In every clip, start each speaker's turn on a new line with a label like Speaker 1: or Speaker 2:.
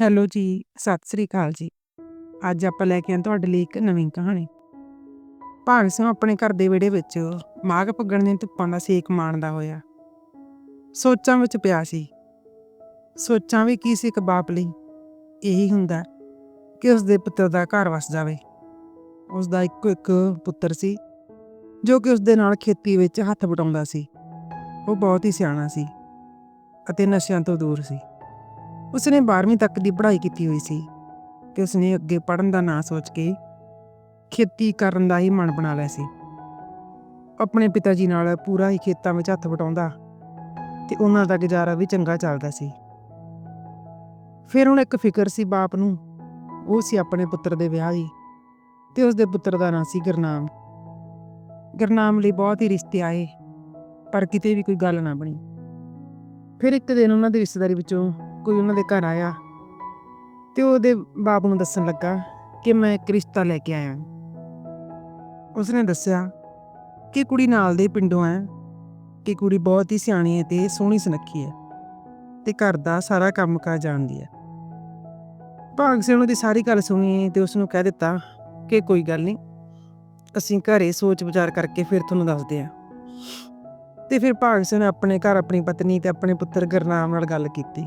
Speaker 1: Hello ਜੀ, ਸਤਿ ਸ੍ਰੀ ਅਕਾਲ ਜੀ। ਅੱਜ ਆਪਾਂ ਲੈ ਕੇ ਆਏ ਤੁਹਾਡੇ ਲਈ ਇੱਕ ਨਵੀਂ ਕਹਾਣੀ। ਭਾਗ ਸਿੰਘ ਆਪਣੇ ਘਰ ਦੇ ਵਿਹੜੇ ਵਿੱਚ ਮਾਘ ਪੱਗਣ ਦੀਆਂ ਧੁੱਪਾਂ ਦਾ ਸੇਕ ਮਾਣਦਾ ਹੋਇਆ ਸੋਚਾਂ ਵਿੱਚ ਪਿਆ ਸੀ। ਸੋਚਾਂ ਵੀ ਕੀ ਸੀ ਇੱਕ ਬਾਪ ਲਈ ਇਹੀ ਹੁੰਦਾ ਕਿ ਉਸ ਦੇ ਪੁੱਤਰ ਦਾ ਘਰ ਵਸ ਜਾਵੇ। ਉਸ ਦਾ ਇੱਕੋ ਇੱਕ ਪੁੱਤਰ ਸੀ ਜੋ ਕਿ ਉਸ ਦੇ ਨਾਲ ਖੇਤੀ ਵਿੱਚ ਹੱਥ ਵਟਾਉਂਦਾ ਸੀ। ਉਹ ਬਹੁਤ ਹੀ ਸਿਆਣਾ ਸੀ ਅਤੇ ਨਸ਼ਿਆਂ ਤੋਂ ਦੂਰ ਸੀ। ਉਸਨੇ 12ਵੀਂ ਤੱਕ ਦੀ ਪੜ੍ਹਾਈ ਕੀਤੀ ਹੋਈ ਸੀ ਤੇ ਉਸਨੇ ਅੱਗੇ ਪੜ੍ਹਨ ਦਾ ਨਾਂ ਸੋਚ ਕੇ ਖੇਤੀ ਕਰਨ ਦਾ ਹੀ ਮਨ ਬਣਾ ਲਿਆ ਸੀ। ਆਪਣੇ ਪਿਤਾ ਜੀ ਨਾਲ ਪੂਰਾ ਹੀ ਖੇਤਾਂ ਵਿੱਚ ਹੱਥ ਵਟਾਉਂਦਾ ਤੇ ਉਹਨਾਂ ਦਾ ਗੁਜ਼ਾਰਾ ਵੀ ਚੰਗਾ ਚੱਲਦਾ ਸੀ। ਫਿਰ ਹੁਣ ਇੱਕ ਫਿਕਰ ਸੀ ਬਾਪ ਨੂੰ, ਉਹ ਸੀ ਆਪਣੇ ਪੁੱਤਰ ਦੇ ਵਿਆਹ ਦੀ ਤੇ ਉਸ ਦੇ ਪੁੱਤਰ ਦਾ ਨਾਂ ਸੀ ਗੁਰਨਾਮ। ਗੁਰਨਾਮ ਲਈ ਬਹੁਤ ਹੀ ਰਿਸ਼ਤੇ ਆਏ, ਪਰ ਕਿਤੇ ਵੀ ਕੋਈ ਗੱਲ ਨਾ ਬਣੀ। ਫਿਰ ਇੱਕ ਦਿਨ ਉਹਨਾਂ ਦੀ ਰਿਸ਼ਤੇਦਾਰੀ ਵਿੱਚੋਂ ਕੋਈ ਉਹਨਾਂ ਦੇ ਘਰ ਆਇਆ ਤੇ ਉਹਦੇ ਬਾਪ ਨੂੰ ਦੱਸਣ ਲੱਗਾ ਕਿ ਮੈਂ ਇੱਕ ਰਿਸ਼ਤਾ ਲੈ ਕੇ ਆਇਆ। ਉਸਨੇ ਦੱਸਿਆ ਕਿ ਕੁੜੀ ਨਾਲ ਦੇ ਪਿੰਡੋਂ ਹੈ, ਕਿ ਕੁੜੀ ਬਹੁਤ ਹੀ ਸਿਆਣੀ ਹੈ ਤੇ ਸੋਹਣੀ ਸੁਨੱਖੀ ਹੈ ਤੇ ਘਰ ਦਾ ਸਾਰਾ ਕੰਮ ਕਾਰ ਜਾਣਦੀ ਹੈ। ਭਾਗ ਸਿੰਘ ਉਹਦੀ ਸਾਰੀ ਗੱਲ ਸੁਣੀ ਤੇ ਉਸ ਨੂੰ ਕਹਿ ਦਿੱਤਾ ਕਿ ਕੋਈ ਗੱਲ ਨਹੀਂ, ਅਸੀਂ ਘਰੇ ਸੋਚ ਵਿਚਾਰ ਕਰਕੇ ਫਿਰ ਤੁਹਾਨੂੰ ਦੱਸਦੇ ਹਾਂ। ਤੇ ਫਿਰ ਭਾਗ ਸਿੰਘ ਨੇ ਆਪਣੇ ਘਰ ਆਪਣੀ ਪਤਨੀ ਤੇ ਆਪਣੇ ਪੁੱਤਰ ਗੁਰਨਾਮ ਨਾਲ ਗੱਲ ਕੀਤੀ।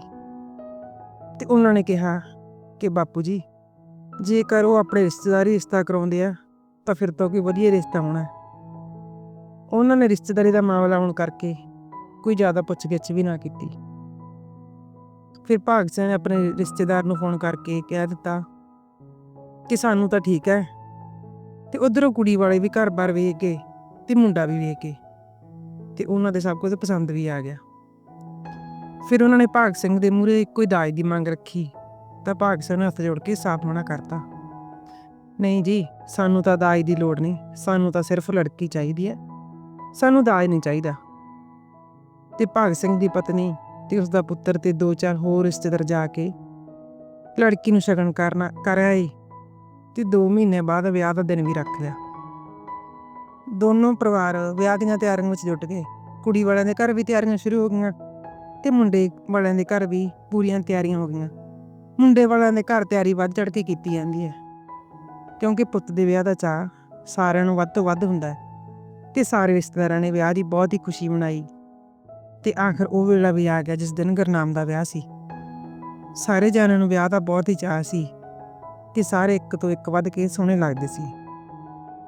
Speaker 1: ਤੇ ਉਹਨਾਂ ਨੇ ਕਿਹਾ ਕਿ ਬਾਪੂ ਜੀ, ਜੇਕਰ ਉਹ ਆਪਣੇ ਰਿਸ਼ਤੇਦਾਰੀ ਰਿਸ਼ਤਾ ਕਰਾਉਂਦੇ ਆ, ਤਾਂ ਫਿਰ ਤਾਂ ਕੋਈ ਵਧੀਆ ਰਿਸ਼ਤਾ ਹੋਣਾ। ਉਹਨਾਂ ਨੇ ਰਿਸ਼ਤੇਦਾਰੀ ਦਾ ਮਾਮਲਾ ਹੋਣ ਕਰਕੇ ਕੋਈ ਜ਼ਿਆਦਾ ਪੁੱਛਗਿੱਛ ਵੀ ਨਾ ਕੀਤੀ। ਫਿਰ ਭਾਗ ਸਿੰਘ ਨੇ ਆਪਣੇ ਰਿਸ਼ਤੇਦਾਰ ਨੂੰ ਫੋਨ ਕਰਕੇ ਕਹਿ ਦਿੱਤਾ ਕਿ ਸਾਨੂੰ ਤਾਂ ਠੀਕ ਹੈ ਤੇ ਉਧਰੋਂ ਕੁੜੀ ਵਾਲੇ ਵੀ ਘਰ-ਬਾਰ ਵੇਖ ਕੇ ਤੇ ਮੁੰਡਾ ਵੀ ਵੇਖ ਕੇ, ਤੇ ਉਹਨਾਂ ਦੇ ਸਭ ਕੁਝ ਪਸੰਦ ਵੀ ਆ ਗਿਆ। ਫਿਰ ਉਹਨਾਂ ਨੇ ਭਾਗ ਸਿੰਘ ਦੇ ਮੂਹਰੇ ਇੱਕੋ ਹੀ ਦਾਜ ਦੀ ਮੰਗ ਰੱਖੀ। ਤਾਂ ਭਾਗ ਸਿੰਘ ਨੇ ਹੱਥ ਜੋੜ ਕੇ ਸਾਫ਼ ਮਨਾ ਕਰਤਾ। ਨਹੀਂ ਜੀ, ਸਾਨੂੰ ਤਾਂ ਦਾਜ ਦੀ ਲੋੜ ਨਹੀਂ। ਸਾਨੂੰ ਤਾਂ ਸਿਰਫ ਲੜਕੀ ਚਾਹੀਦੀ ਹੈ। ਸਾਨੂੰ ਦਾਜ ਨਹੀਂ ਚਾਹੀਦਾ। ਤੇ ਭਾਗ ਸਿੰਘ ਦੀ ਪਤਨੀ ਤੇ ਉਸ ਦਾ ਪੁੱਤਰ ਤੇ ਦੋ ਚਾਰ ਹੋਰ ਰਿਸ਼ਤੇਦਾਰ ਜਾ ਕੇ ਲੜਕੀ ਨੂੰ ਸ਼ਗਨ ਕਰਨਾ ਕਰਿਆ ਏ ਤੇ 2 ਮਹੀਨੇ ਬਾਅਦ ਵਿਆਹ ਦਾ ਦਿਨ ਵੀ ਰੱਖ ਲਿਆ। ਦੋਨੋਂ ਪਰਿਵਾਰ ਵਿਆਹ ਦੀਆਂ ਤਿਆਰੀਆਂ ਵਿੱਚ ਜੁਟ ਗਏ। ਕੁੜੀ ਵਾਲਿਆਂ ਦੇ ਘਰ ਵੀ ਤਿਆਰੀਆਂ ਸ਼ੁਰੂ ਹੋ ਗਈਆਂ। ਤੇ ਮੁੰਡੇ ਵਾਲਿਆਂ ਦੇ ਘਰ ਵੀ ਪੂਰੀਆਂ ਤਿਆਰੀਆਂ ਹੋ ਗਈਆਂ। ਮੁੰਡੇ ਵਾਲਿਆਂ ਦੇ ਘਰ ਤਿਆਰੀ ਵੱਧ ਚੜ੍ਹ ਕੇ ਕੀਤੀ ਜਾਂਦੀ ਹੈ। ਕਿਉਂਕਿ ਪੁੱਤ ਦੇ ਵਿਆਹ ਦਾ ਚਾਅ ਸਾਰਿਆਂ ਨੂੰ ਵੱਧ ਤੋਂ ਵੱਧ ਹੁੰਦਾ ਹੈ ਤੇ ਸਾਰੇ ਰਿਸ਼ਤੇਦਾਰਾਂ ਨੇ ਵਿਆਹ ਦੀ ਬਹੁਤ ਹੀ ਖੁਸ਼ੀ ਮਨਾਈ। ਤੇ ਆਖਰ ਉਹ ਵੇਲਾ ਵੀ ਆ ਗਿਆ ਜਿਸ ਦਿਨ ਗੁਰਨਾਮ ਦਾ ਵਿਆਹ ਸੀ। ਸਾਰੇ ਜਾਣਿਆਂ ਨੂੰ ਵਿਆਹ ਦਾ ਬਹੁਤ ਹੀ ਚਾਅ ਸੀ ਤੇ ਸਾਰੇ ਇੱਕ ਤੋਂ ਇੱਕ ਵੱਧ ਕੇ ਸੋਹਣੇ ਲੱਗਦੇ ਸੀ।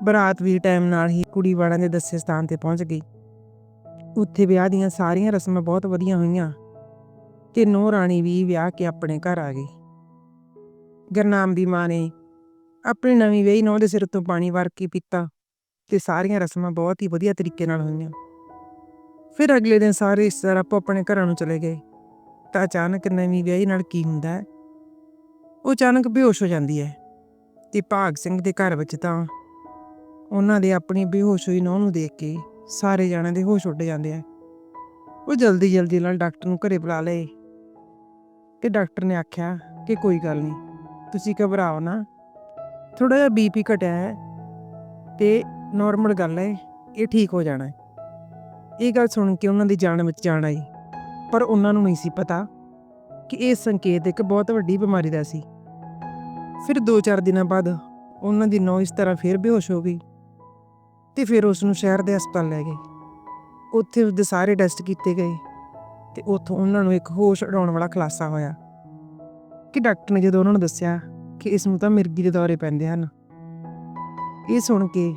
Speaker 1: ਬਰਾਤ ਵੀ ਟਾਈਮ ਨਾਲ ਹੀ ਕੁੜੀ ਵਾਲਿਆਂ ਦੇ ਦੱਸੇ ਸਥਾਨ ਤੇ ਪਹੁੰਚ ਗਈ। ਉੱਥੇ ਵਿਆਹ ਦੀਆਂ ਸਾਰੀਆਂ ਰਸਮਾਂ ਬਹੁਤ ਵਧੀਆ ਹੋਈਆਂ ਤੇ ਨੋ ਰਾਣੀ ਵੀ ਵਿਆਹ ਕੇ ਆਪਣੇ ਘਰ ਆ ਗਈ। ਗਰਨਾਮ ਦੀ ਮਾਂ ਨੇ ਆਪਣੀ ਨਵੀਂ ਵਿਆਹੀ ਨੌ ਦੇ ਸਿਰ ਤੋਂ ਪਾਣੀ ਵਾਰ ਕੇ ਪੀਤਾ ਤੇ ਸਾਰੀਆਂ ਰਸਮਾਂ ਬਹੁਤ ਹੀ ਵਧੀਆ ਤਰੀਕੇ ਨਾਲ ਹੋਈਆਂ। ਫਿਰ ਅਗਲੇ ਦਿਨ ਸਾਰੇ ਰਿਸ਼ਤੇਦਾਰ ਆਪੋ ਆਪਣੇ ਘਰਾਂ ਨੂੰ ਚਲੇ ਗਏ। ਤਾਂ ਅਚਾਨਕ ਨਵੀਂ ਵਿਆਹੀ ਨਾਲ ਕੀ ਹੁੰਦਾ ਹੈ? ਉਹ ਅਚਾਨਕ ਬੇਹੋਸ਼ ਹੋ ਜਾਂਦੀ ਹੈ ਤੇ ਭਾਗ ਸਿੰਘ ਦੇ ਘਰ ਵਿੱਚ ਤਾਂ ਉਹਨਾਂ ਦੇ ਆਪਣੀ ਬੇਹੋਸ਼ ਹੋਈ ਨੌਂ ਨੂੰ ਦੇਖ ਕੇ ਸਾਰੇ ਜਾਣਿਆਂ ਦੇ ਹੋਸ਼ ਉੱਡ ਜਾਂਦੇ ਆ। ਉਹ ਜਲਦੀ ਜਲਦੀ ਨਾਲ ਡਾਕਟਰ ਨੂੰ ਘਰੇ ਬੁਲਾ ਲਏ ਤੇ ਡਾਕਟਰ ਨੇ ਆਖਿਆ ਕਿ ਕੋਈ ਗੱਲ ਨਹੀਂ, ਤੁਸੀਂ ਘਬਰਾਓ ਨਾ। ਥੋੜਾ ਜਿਹਾ ਬੀਪੀ ਘਟਿਆ ਹੈ ਤੇ ਨਾਰਮਲ ਗੱਲ ਹੈ, ਇਹ ਠੀਕ ਹੋ ਜਾਣਾ ਹੈ। ਇਹ ਗੱਲ ਸੁਣ ਕੇ ਉਹਨਾਂ ਦੀ ਜਾਨ ਵਿੱਚ ਜਾਣ ਆਈ, ਪਰ ਉਹਨਾਂ ਨੂੰ ਨਹੀਂ ਸੀ ਪਤਾ ਕਿ ਇਹ ਸੰਕੇਤ ਇੱਕ ਬਹੁਤ ਵੱਡੀ ਬਿਮਾਰੀ ਦਾ ਸੀ। ਫਿਰ 2-4 ਦਿਨਾਂ ਬਾਅਦ ਉਹਨਾਂ ਦੀ ਨੌ ਇਸ ਤਰ੍ਹਾਂ ਫੇਰ ਬੇਹੋਸ਼ ਹੋ ਗਈ। ਤੇ ਫਿਰ ਉਸ ਨੂੰ ਸ਼ਹਿਰ ਦੇ ਹਸਪਤਾਲ ਲੈ ਗਏ। ਉੱਥੇ ਉਸਦੇ ਸਾਰੇ ਟੈਸਟ ਕੀਤੇ ਗਏ ਤੇ ਉੱਥੋਂ ਉਹਨਾਂ ਨੂੰ ਇੱਕ ਹੋਸ਼ ਉਡਾਉਣ ਵਾਲਾ ਖੁਲਾਸਾ ਹੋਇਆ ਕਿ ਡਾਕਟਰ ਨੇ ਜਦੋਂ ਉਹਨਾਂ ਨੂੰ ਦੱਸਿਆ ਕਿ ਇਸ ਨੂੰ ਤਾਂ ਮਿਰਗੀ ਦੇ ਦੌਰੇ ਪੈਂਦੇ ਹਨ। ਇਹ ਸੁਣ ਕੇ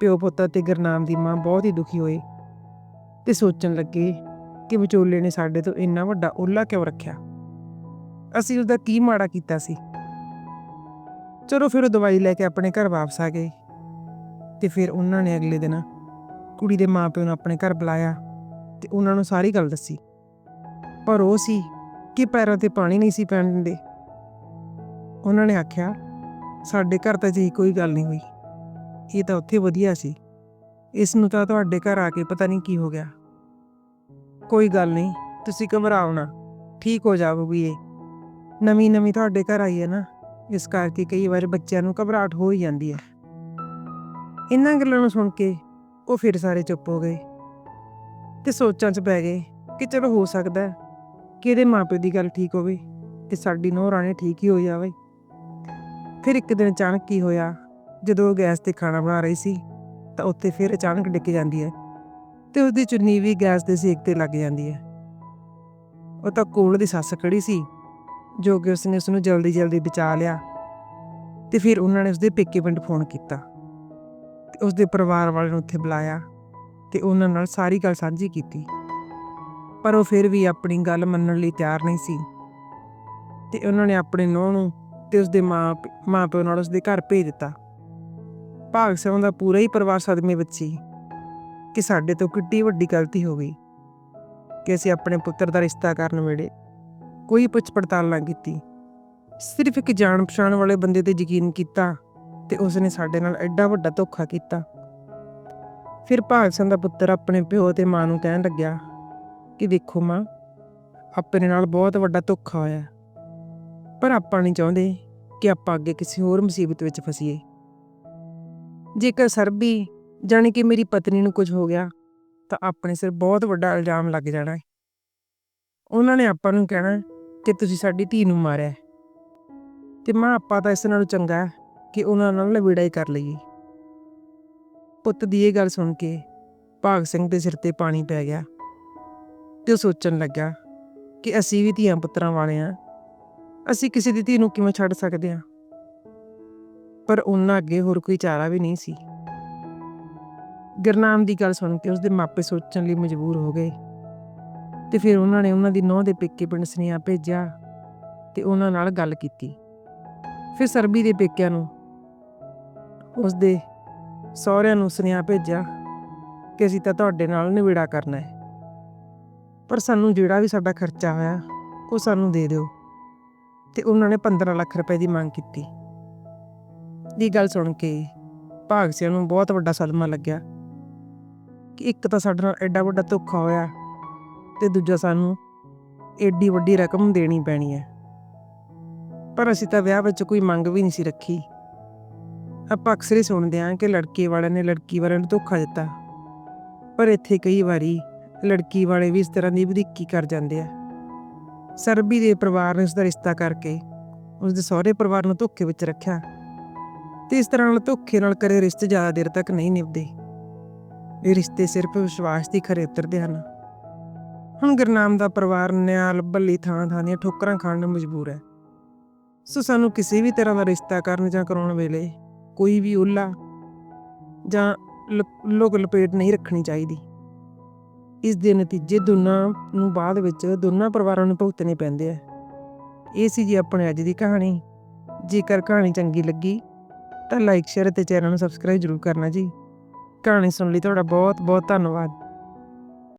Speaker 1: ਪਿਓ ਪੁੱਤ ਤੇ ਗਰਨਾਮ ਦੀ ਮਾਂ ਬਹੁਤ ਹੀ ਦੁਖੀ ਹੋਏ ਤੇ ਸੋਚਣ ਲੱਗੇ ਕਿ ਵਿਚੋਲੇ ਨੇ ਸਾਡੇ ਤੋਂ ਇੰਨਾ ਵੱਡਾ ਓਲਾ ਕਿਉਂ ਰੱਖਿਆ? ਅਸੀਂ ਉਹਦਾ ਕੀ ਮਾੜਾ ਕੀਤਾ ਸੀ? ਚਲੋ ਫਿਰ ਉਹ ਦਵਾਈ ਲੈ ਕੇ ਆਪਣੇ ਘਰ ਵਾਪਸ ਆ ਗਏ। ਤੇ ਫਿਰ ਉਹਨਾਂ ਨੇ ਅਗਲੇ ਦਿਨ ਕੁੜੀ ਦੇ ਮਾਪਿਆਂ ਨੂੰ ਆਪਣੇ ਘਰ ਬੁਲਾਇਆ ਤੇ ਉਹਨਾਂ ਨੂੰ ਸਾਰੀ ਗੱਲ ਦੱਸੀ। ਪਰ ਉਹ ਸੀ ਕਿ ਪੈਰਾਂ ਤੇ ਪਾਣੀ ਨਹੀਂ ਸੀ ਪੈਣ ਦਿੰਦੇ। ਉਹਨਾਂ ਨੇ ਆਖਿਆ, ਸਾਡੇ ਘਰ ਤਾਂ ਜੀ ਕੋਈ ਗੱਲ ਨਹੀਂ ਹੋਈ। ਇਹ ਤਾਂ ਉੱਥੇ ਵਧੀਆ ਸੀ। ਇਸ ਨੂੰ ਤਾਂ ਤੁਹਾਡੇ ਘਰ ਆ ਕੇ ਪਤਾ ਨਹੀਂ ਕੀ ਹੋ ਗਿਆ। ਕੋਈ ਗੱਲ ਨਹੀਂ, ਤੁਸੀਂ ਘਬਰਾਓ ਨਾ। ਠੀਕ ਹੋ ਜਾਊਗੀ ਇਹ। ਨਵੀਂ ਨਵੀਂ ਤੁਹਾਡੇ ਘਰ ਆਈ ਹੈ ਨਾ, ਇਸ ਕਰਕੇ ਕਈ ਵਾਰ ਬੱਚਿਆਂ ਨੂੰ ਘਬਰਾਹਟ ਹੋ ਹੀ ਜਾਂਦੀ ਹੈ। ਇਹਨਾਂ ਗੱਲਾਂ ਨੂੰ ਸੁਣ ਕੇ ਉਹ ਫਿਰ ਸਾਰੇ ਚੁੱਪ ਹੋ ਗਏ ਤੇ ਸੋਚਾਂ 'ਚ ਪੈ ਗਏ ਕਿ ਚਲੋ ਹੋ ਸਕਦਾ ਹੈ ਕਿ ਇਹਦੇ ਮਾਪੇ ਦੀ ਗੱਲ ਠੀਕ ਹੋਵੇ ਕਿ ਸਾਡੀ ਨੂੰਹ ਰਾਣੀ ਠੀਕ ਹੀ ਹੋ ਜਾਵੇ। ਫਿਰ ਇੱਕ ਦਿਨ ਅਚਾਨਕ ਕੀ ਹੋਇਆ? ਜਦੋਂ ਉਹ ਗੈਸ ਤੇ ਖਾਣਾ ਬਣਾ ਰਹੀ ਸੀ, ਤਾਂ ਉੱਤੇ ਫਿਰ ਅਚਾਨਕ ਡਿੱਗ ਜਾਂਦੀ ਹੈ ਤੇ ਉਹਦੀ ਚੁੰਨੀ ਵੀ ਗੈਸ ਦੇ ਸੇਕ ਤੇ ਲੱਗ ਜਾਂਦੀ ਹੈ। ਉਹ ਤਾਂ ਕੋਲ ਦੀ ਸੱਸ ਖੜੀ ਸੀ, ਜੋ ਕਿ ਉਸਨੇ ਉਸਨੂੰ ਜਲਦੀ ਜਲਦੀ ਬਚਾ ਲਿਆ ਤੇ ਫਿਰ ਉਹਨਾਂ ਨੇ ਉਸਦੇ ਪੇਕੇ ਪਿੰਡ ਫੋਨ ਕੀਤਾ। ਉਸਦੇ ਪਰਿਵਾਰ ਵਾਲਿਆਂ ਨੂੰ ਉੱਥੇ ਬੁਲਾਇਆ ਤੇ ਉਹਨਾਂ ਨਾਲ ਸਾਰੀ ਗੱਲ ਸਾਂਝੀ ਕੀਤੀ। ਪਰ ਉਹ ਫਿਰ ਵੀ ਆਪਣੀ ਗੱਲ ਮੰਨਣ ਲਈ ਤਿਆਰ ਨਹੀਂ ਸੀ। ਤੇ ਉਹਨਾਂ ਨੇ ਆਪਣੇ ਨੂੰਹ ਨੂੰ ਤੇ ਉਸਦੇ ਮਾਂ ਮਾਂ ਪਿਓ ਨਾਲ ਉਸਦੇ ਘਰ ਭੇਜ ਦਿੱਤਾ। ਭਾਗ ਸਿੰਘ ਦਾ ਪੂਰਾ ਹੀ ਪਰਿਵਾਰ ਸਦਮੇ ਵਿੱਚ ਸੀ ਕਿ ਸਾਡੇ ਤੋਂ ਕਿੱਡੀ ਵੱਡੀ ਗਲਤੀ ਹੋ ਗਈ ਕਿ ਅਸੀਂ ਆਪਣੇ ਪੁੱਤਰ ਦਾ ਰਿਸ਼ਤਾ ਕਰਨ ਵੇਲੇ ਕੋਈ ਪੁੱਛ ਪੜਤਾਲ ਨਾ ਕੀਤੀ। ਸਿਰਫ ਇੱਕ ਜਾਣ ਪਛਾਣ ਵਾਲੇ ਬੰਦੇ ਤੇ ਯਕੀਨ ਕੀਤਾ ਤੇ ਉਸਨੇ ਸਾਡੇ ਨਾਲ ਐਡਾ ਵੱਡਾ ਧੋਖਾ ਕੀਤਾ। ਫਿਰ ਭਾਗ ਸਿੰਘ ਦਾ ਪੁੱਤਰ ਆਪਣੇ ਪਿਓ ਤੇ ਮਾਂ ਨੂੰ ਕਹਿਣ ਲੱਗਿਆ ਕਿ ਦੇਖੋ ਮਾਂ, ਆਪਣੇ ਨਾਲ ਬਹੁਤ ਵੱਡਾ ਧੋਖਾ ਹੋਇਆ ਪਰ ਆਪਾਂ ਨਹੀਂ ਚਾਹੁੰਦੇ ਕਿ ਆਪਾਂ ਅੱਗੇ ਕਿਸੇ ਹੋਰ ਮੁਸੀਬਤ ਵਿੱਚ ਫਸੀਏ। ਜੇਕਰ ਸਰਬੀ ਜਾਣੀ ਕਿ ਮੇਰੀ ਪਤਨੀ ਨੂੰ ਕੁਝ ਹੋ ਗਿਆ, ਤਾਂ ਆਪਣੇ ਸਿਰ ਬਹੁਤ ਵੱਡਾ ਇਲਜ਼ਾਮ ਲੱਗ ਜਾਣਾ ਹੈ। ਉਹਨਾਂ ਨੇ ਆਪਾਂ ਨੂੰ ਕਹਿਣਾ ਕਿ ਤੁਸੀਂ ਸਾਡੀ ਧੀ ਨੂੰ ਮਾਰਿਆ ਹੈ। ਤੇ ਮਾਂ, ਆਪਾਂ ਤਾਂ ਇਸ ਨਾਲੋਂ ਚੰਗਾ ਕਿ ਉਹਨਾਂ ਨਾਲ ਲਵੇੜਾ ਹੀ ਕਰ ਲਈਏ। ਪੁੱਤ ਦੀ ਇਹ ਗੱਲ ਸੁਣ ਕੇ ਭਾਗ ਸਿੰਘ ਦੇ ਸਿਰ ਤੇ ਪਾਣੀ ਪੈ ਗਿਆ ਤੇ ਉਹ ਸੋਚਣ ਲੱਗਾ ਕਿ ਅਸੀਂ ਵੀ ਧੀਆਂ ਪੁੱਤਰਾਂ ਵਾਲੇ ਹਾਂ। ਅਸੀਂ ਕਿਸੇ ਦੀ ਧੀ ਨੂੰ ਕਿਵੇਂ ਛੱਡ ਸਕਦੇ ਹਾਂ? ਪਰ ਉਹਨਾਂ ਅੱਗੇ ਹੋਰ ਕੋਈ ਚਾਰਾ ਵੀ ਨਹੀਂ ਸੀ। ਗੁਰਨਾਮ ਦੀ ਗੱਲ ਸੁਣ ਕੇ ਉਸਦੇ ਮਾਪੇ ਸੋਚਣ ਲਈ ਮਜਬੂਰ ਹੋ ਗਏ ਤੇ ਫਿਰ ਉਹਨਾਂ ਨੇ ਉਹਨਾਂ ਦੀ ਨੌਂ ਦੇ ਪੇਕੇ ਪਿੰਡ ਸੁਨੇਹਾ ਭੇਜਿਆ ਤੇ ਉਹਨਾਂ ਨਾਲ ਗੱਲ ਕੀਤੀ। ਫਿਰ ਸਰਬੀ ਦੇ ਪੇਕਿਆਂ ਨੂੰ ਉਸਦੇ ਸਹੁਰਿਆਂ ਨੂੰ ਸੁਨੇਹਾ ਭੇਜਿਆ ਕਿ ਅਸੀਂ ਤਾਂ ਤੁਹਾਡੇ ਨਾਲ ਨਿਬੇੜਾ ਕਰਨਾ ਹੈ। ਪਰ ਸਾਨੂੰ ਜਿਹੜਾ ਵੀ ਸਾਡਾ ਖਰਚਾ ਹੋਇਆ, ਉਹ ਸਾਨੂੰ ਦੇ ਦਿਓ। ਤੇ ਉਹਨਾਂ ਨੇ 15 ਲੱਖ ਰੁਪਏ ਦੀ ਮੰਗ ਕੀਤੀ। ਦੀ ਗੱਲ ਸੁਣ ਕੇ ਭਾਗ ਸਿੰਘ ਨੂੰ ਬਹੁਤ ਵੱਡਾ ਸਦਮਾ ਲੱਗਿਆ ਕਿ ਇੱਕ ਤਾਂ ਸਾਡੇ ਨਾਲ ਐਡਾ ਵੱਡਾ ਧੋਖਾ ਹੋਇਆ ਤੇ ਦੂਜਾ ਸਾਨੂੰ ਐਡੀ ਵੱਡੀ ਰਕਮ ਦੇਣੀ ਪੈਣੀ ਹੈ। ਪਰ ਅਸੀਂ ਤਾਂ ਵਿਆਹ ਵਿੱਚ ਕੋਈ ਮੰਗ ਵੀ ਨਹੀਂ ਸੀ ਰੱਖੀ। ਆਪਾਂ ਅਕਸਰ ਹੀ ਸੁਣਦੇ ਹਾਂ ਕਿ ਲੜਕੇ ਵਾਲਿਆਂ ਨੇ ਲੜਕੀ ਵਾਲਿਆਂ ਨੂੰ ਧੋਖਾ ਦਿੱਤਾ। ਪਰ ਇੱਥੇ ਕਈ ਵਾਰੀ ਲੜਕੀ ਵਾਲੇ ਵੀ ਇਸ ਤਰ੍ਹਾਂ ਦੀ ਵਧੀਕੀ ਕਰ ਜਾਂਦੇ ਆ। ਸਰਬੀ ਦੇ ਪਰਿਵਾਰ ਨੇ ਉਸ ਦਾ ਰਿਸ਼ਤਾ ਕਰਕੇ ਉਸ ਦੇ ਸਹੁਰੇ ਪਰਿਵਾਰ ਨੂੰ ਧੋਖੇ ਵਿੱਚ ਰੱਖਿਆ ਤੇ ਇਸ ਤਰ੍ਹਾਂ ਨਾਲ ਧੋਖੇ ਨਾਲ ਕਰੇ ਰਿਸ਼ਤੇ ਜ਼ਿਆਦਾ ਦੇਰ ਤੱਕ ਨਹੀਂ ਨਿਭਦੇ। ਇਹ ਰਿਸ਼ਤੇ ਸਿਰਫ ਵਿਸ਼ਵਾਸ ਦੀ ਖਰੇ ਉਤਰਦੇ ਹਨ। ਹੁਣ ਗੁਰਨਾਮ ਦਾ ਪਰਿਵਾਰ ਨਿਆਂ ਲੱਭਣ ਲਈ ਥਾਂ ਥਾਂ ਦੀਆਂ ਠੋਕਰਾਂ ਖਾਣ ਨੂੰ ਮਜਬੂਰ ਹੈ। ਸੋ ਸਾਨੂੰ ਕਿਸੇ ਵੀ ਤਰ੍ਹਾਂ ਦਾ ਰਿਸ਼ਤਾ ਕਰਨ ਜਾਂ ਕਰਾਉਣ ਵੇਲੇ ਕੋਈ ਵੀ ਉਲਾ ਜਾਂ ਲੋਕ ਲਪੇਟ ਨਹੀਂ ਰੱਖਣੀ ਚਾਹੀਦੀ। ਇਸ ਦੇ ਨਤੀਜੇ ਦੋਨਾਂ ਨੂੰ ਬਾਅਦ ਵਿੱਚ ਦੋਨਾਂ ਪਰਿਵਾਰਾਂ ਨੂੰ ਭੁਗਤਣੇ ਪੈਂਦੇ ਆ। ਇਹ ਸੀ ਜੀ ਆਪਣੇ ਅੱਜ ਦੀ ਕਹਾਣੀ। ਜੇਕਰ ਕਹਾਣੀ ਚੰਗੀ ਲੱਗੀ, ਤਾਂ ਲਾਈਕ ਸ਼ੇਅਰ ਅਤੇ ਚੈਨਲ ਨੂੰ ਸਬਸਕ੍ਰਾਈਬ ਜ਼ਰੂਰ ਕਰਨਾ ਜੀ। ਕਹਾਣੀ ਸੁਣ ਲਈ ਤੁਹਾਡਾ ਬਹੁਤ ਬਹੁਤ ਧੰਨਵਾਦ।